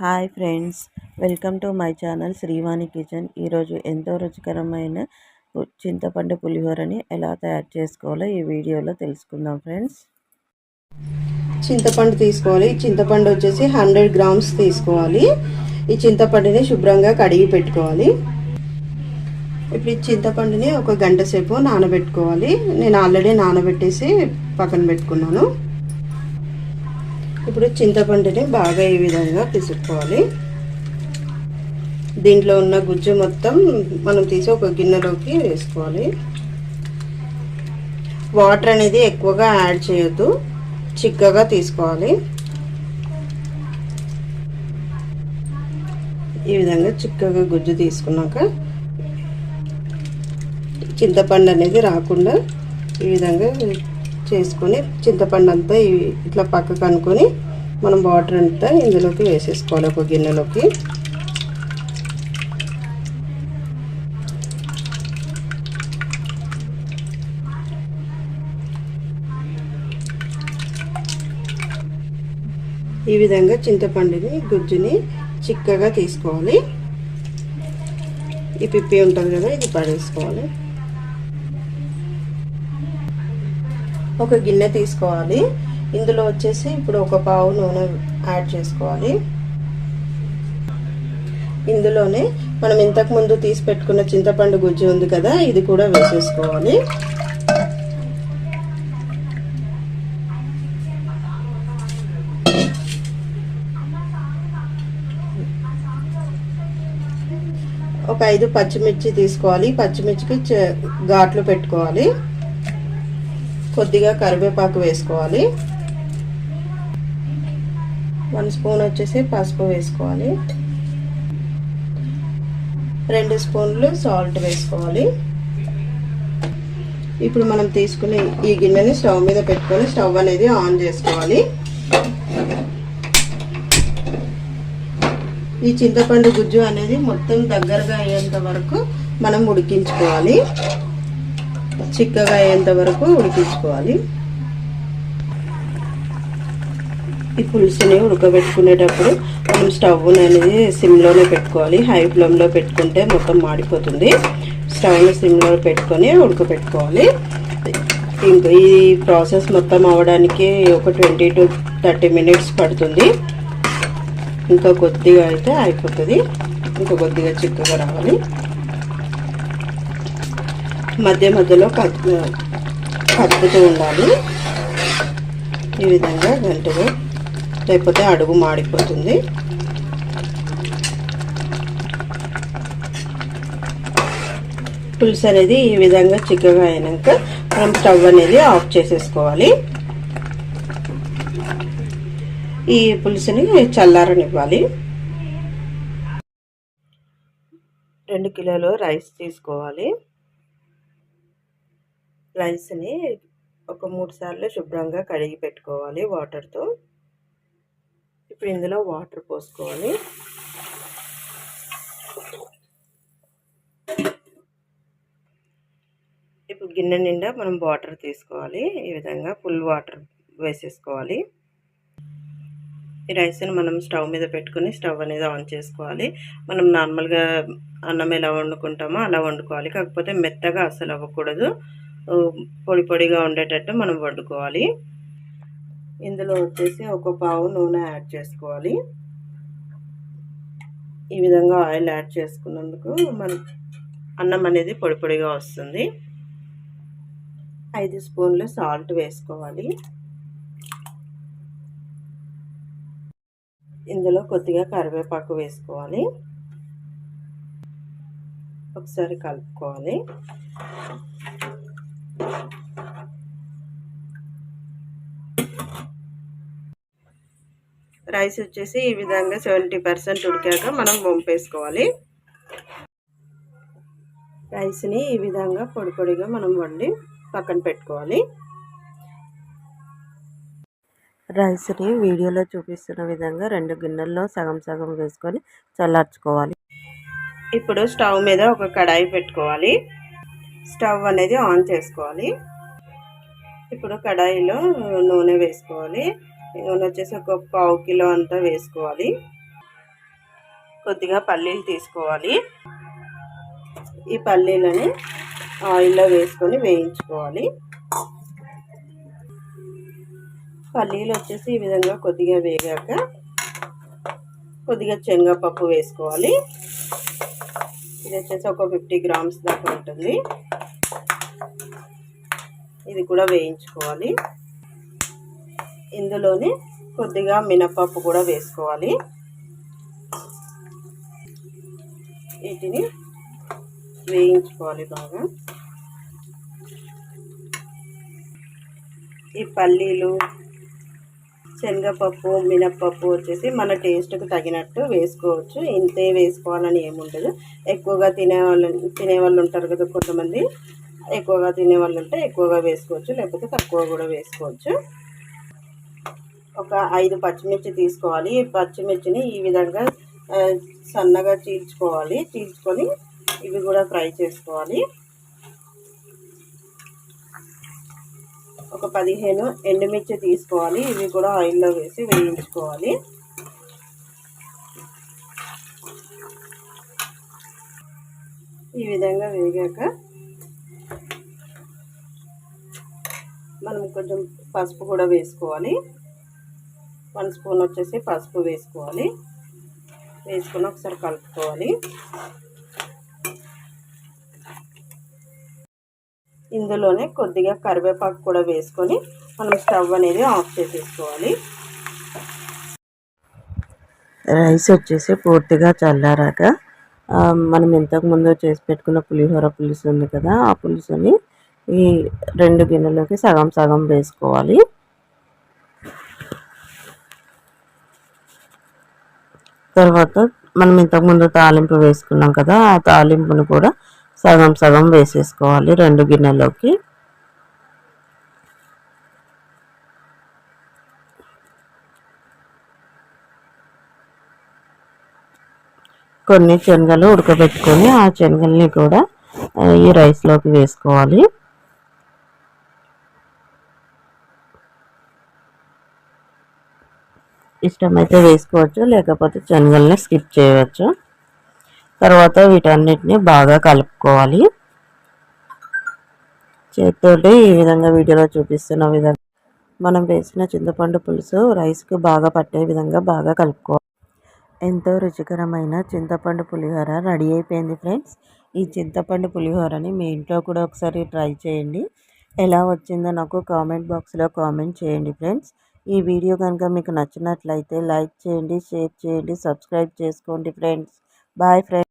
Hi friends welcome to my channel Srivani kitchen. ఈరోజు ఎంతో రుచికరమైన చింతపండు పులిహోరని ఎలా తయారు చేసుకోవాలో ఈ వీడియోలో తెలుసుకుందాం ఫ్రెండ్స్. చింతపండు తీసుకోవాలి. చింతపండు వచ్చేసి హండ్రెడ్ గ్రామ్స్ తీసుకోవాలి. ఈ చింతపండుని శుభ్రంగా కడిగి పెట్టుకోవాలి. ఇప్పుడు ఈ చింతపండుని ఒక గంట సేపు నానబెట్టుకోవాలి. నేను ఆల్రెడీ నానబెట్టేసి పక్కన పెట్టుకున్నాను. ఇప్పుడు చింతపండుని బాగా ఈ విధంగా పిసుకోవాలి దీంట్లో ఉన్న గుజ్జు మొత్తం మనం తీసి ఒక గిన్నెలోకి వేసుకోవాలి. వాటర్ అనేది ఎక్కువగా యాడ్ చేయొద్దు. చిక్కగా తీసుకోవాలి. ఈ విధంగా చిక్కగా గుజ్జు తీసుకున్నాక చింతపండు అనేది రాకుండా ఈ విధంగా చేసుకొని చింతపండు అంతా ఇట్లా పక్కకు అనుకొని మనం వాటర్ అంతా ఇందులోకి వేసేసుకోవాలి ఒక గిన్నెలోకి. ఈ విధంగా చింతపండుని గుజ్జుని చిక్కగా తీసుకోవాలి. ఈ పిప్పి ఉంటుంది కదా ఇది పడేసుకోవాలి. ఒక గిన్నె తీసుకోవాలి. ఇందులో వచ్చేసి ఇప్పుడు ఒక పావు నూనె యాడ్ చేసుకోవాలి. ఇందులోనే మనం ఇంతకుముందు తీసి పెట్టుకున్న చింతపండు గుజ్జు ఉంది కదా ఇది కూడా వేసేసుకోవాలి. ఒక ఐదు పచ్చిమిర్చి తీసుకోవాలి. పచ్చిమిర్చికి ఘాట్లు పెట్టుకోవాలి. కొద్దిగా కరివేపాకు వేసుకోవాలి. వన్ స్పూన్ వచ్చేసి పసుపు వేసుకోవాలి. రెండు స్పూన్లు సాల్ట్ వేసుకోవాలి. ఇప్పుడు మనం తీసుకునే ఈ గిన్నెని స్టవ్ మీద పెట్టుకొని స్టవ్ అనేది ఆన్ చేసుకోవాలి. ఈ చింతపండు గుజ్జు అనేది మొత్తం దగ్గరగా అయ్యేంత వరకు మనం ఉడికించుకోవాలి. చిక్కగా అయ్యేంత వరకు ఉడికించుకోవాలి. ఈ పులుసుని ఉడకబెట్టుకునేటప్పుడు మనం స్టవ్ అనేది సిమ్లోనే పెట్టుకోవాలి. హై ఫ్లేమ్లో పెట్టుకుంటే మొత్తం మాడిపోతుంది. స్టవ్ని సిమ్లో పెట్టుకొని ఉడకబెట్టుకోవాలి. ఇంకా ఈ ప్రాసెస్ మొత్తం అవ్వడానికి ఒక ట్వంటీ టు థర్టీ మినిట్స్ పడుతుంది. ఇంకా కొద్దిగా అయితే అయిపోతుంది. ఇంకా కొద్దిగా చిక్కగా రావాలి. మధ్య మధ్యలో కత్తు కత్తుతూ ఉండాలి. ఈ విధంగా గంటగా లేకపోతే అడుగు మాడిపోతుంది. పులుసు అనేది ఈ విధంగా చిక్కగా అయినాక మనం స్టవ్ అనేది ఆఫ్ చేసేసుకోవాలి. ఈ పులుసుని చల్లారనివ్వాలి. రెండు కిలోలు రైస్ తీసుకోవాలి. రైస్ని ఒక మూడు సార్లు శుభ్రంగా కడిగి పెట్టుకోవాలి వాటర్తో. ఇప్పుడు ఇందులో వాటర్ పోసుకోవాలి. ఇప్పుడు గిన్నె నిండా మనం వాటర్ తీసుకోవాలి. ఈ విధంగా ఫుల్ వాటర్ వేసేసుకోవాలి. ఈ రైస్ని మనం స్టవ్ మీద పెట్టుకుని స్టవ్ అనేది ఆన్ చేసుకోవాలి. మనం నార్మల్గా అన్నం ఎలా వండుకుంటామో అలా వండుకోవాలి. కాకపోతే మెత్తగా అసలు అవ్వకూడదు. పొడి పొడిగా ఉండేటట్టు మనం వండుకోవాలి. ఇందులో వచ్చేసి ఒక పావు నూనె యాడ్ చేసుకోవాలి. ఈ విధంగా ఆయిల్ యాడ్ చేసుకున్నందుకు మన అన్నం అనేది పొడి పొడిగా వస్తుంది. ఐదు స్పూన్లు సాల్ట్ వేసుకోవాలి. ఇందులో కొద్దిగా కరివేపాకు వేసుకోవాలి. ఒకసారి కలుపుకోవాలి. రైస్ వచ్చేసి ఈ విధంగా సెవెంటీ పర్సెంట్ ఉడికాక మనం వంపేసుకోవాలి. రైస్ని ఈ విధంగా పొడి పొడిగా మనం వండి పక్కన పెట్టుకోవాలి. రైస్ని వీడియోలో చూపిస్తున్న విధంగా రెండు గిన్నెల్లో సగం సగం వేసుకొని చల్లార్చుకోవాలి. ఇప్పుడు స్టవ్ మీద ఒక కడాయి పెట్టుకోవాలి. స్టవ్ అనేది ఆన్ చేసుకోవాలి. ఇప్పుడు కడాయిలో నూనె వేసుకోవాలి. నూనె వచ్చేసి ఒక పావు కిలో అంతా వేసుకోవాలి. కొద్దిగా పల్లీలు తీసుకోవాలి. ఈ పల్లీలని ఆయిల్లో వేసుకొని వేయించుకోవాలి. పల్లీలు వచ్చేసి ఈ విధంగా కొద్దిగా వేగాక కొద్దిగా శనగపప్పు వేసుకోవాలి. ఇది వచ్చేసి ఒక ఫిఫ్టీ గ్రామ్స్ దాకా ఉంటుంది. ఇది కూడా వేయించుకోవాలి. ఇందులోనే కొద్దిగా మినపప్పు కూడా వేసుకోవాలి. వీటిని వేయించుకోవాలి బాగా. ఈ పల్లీలు శనగపప్పు మినప్పప్పు వచ్చేసి మన టేస్ట్కి తగినట్టు వేసుకోవచ్చు. ఇంతే వేసుకోవాలని ఏముండదు. ఎక్కువగా తినే వాళ్ళు ఉంటారు కదా కొంతమంది. ఎక్కువగా తినే వాళ్ళు ఉంటే ఎక్కువగా వేసుకోవచ్చు లేకపోతే తక్కువ కూడా వేసుకోవచ్చు. ఒక ఐదు పచ్చిమిర్చి తీసుకోవాలి. పచ్చిమిర్చిని ఈ విధంగా సన్నగా చీల్చుకోవాలి. చీల్చుకొని ఇవి కూడా ఫ్రై చేసుకోవాలి. ఒక పదిహేను ఎండుమిర్చి తీసుకోవాలి. ఇవి కూడా ఆయిల్లో వేసి వేయించుకోవాలి. ఈ విధంగా వేగాక కొంచెం పసుపు కూడా వేసుకోవాలి. వన్ స్పూన్ వచ్చేసి పసుపు వేసుకోవాలి. వేసుకొని ఒకసారి కలుపుకోవాలి. ఇందులోనే కొద్దిగా కరివేపాకు కూడా వేసుకొని మనం స్టవ్ అనేది ఆఫ్ చేసేసుకోవాలి. రైస్ వచ్చేసి పూర్తిగా చల్లారాక మనం ఇంతకుముందు చేసి పెట్టుకున్న పులిహోర పులుసు ఉంది కదా ఆ పులుసుని ఈ రెండు గిన్నెలోకి సగం సగం వేసుకోవాలి. తర్వాత మనం ఇంతకుముందు తాలింపు వేసుకున్నాం కదా ఆ తాలింపును కూడా సగం సగం వేసేసుకోవాలి రెండు గిన్నెలోకి. కొన్ని శనగలు ఉడకబెట్టుకొని ఆ శనగల్ని కూడా ఈ రైస్లోకి వేసుకోవాలి. ఇష్టమైతే వేసుకోవచ్చు లేకపోతే శనగల్ని స్కిప్ చేయవచ్చు. తర్వాత వీటన్నిటిని బాగా కలుపుకోవాలి. చేతితోటి ఈ విధంగా వీడియోలో చూపిస్తున్న విధంగా మనం వేసిన చింతపండు పులుసు రైస్కి బాగా పట్టే విధంగా బాగా కలుపుకోవాలి. ఎంతో రుచికరమైన చింతపండు పులిహోర రెడీ అయిపోయింది ఫ్రెండ్స్. ఈ చింతపండు పులిహోరని మీ ఇంట్లో కూడా ఒకసారి ట్రై చేయండి. ఎలా వచ్చిందో నాకు కామెంట్ బాక్స్లో కామెంట్ చేయండి ఫ్రెండ్స్. ఈ వీడియో కనుక మీకు నచ్చినట్లయితే లైక్ చేయండి షేర్ చేయండి సబ్స్క్రైబ్ చేసుకోండి ఫ్రెండ్స్. Bye friends.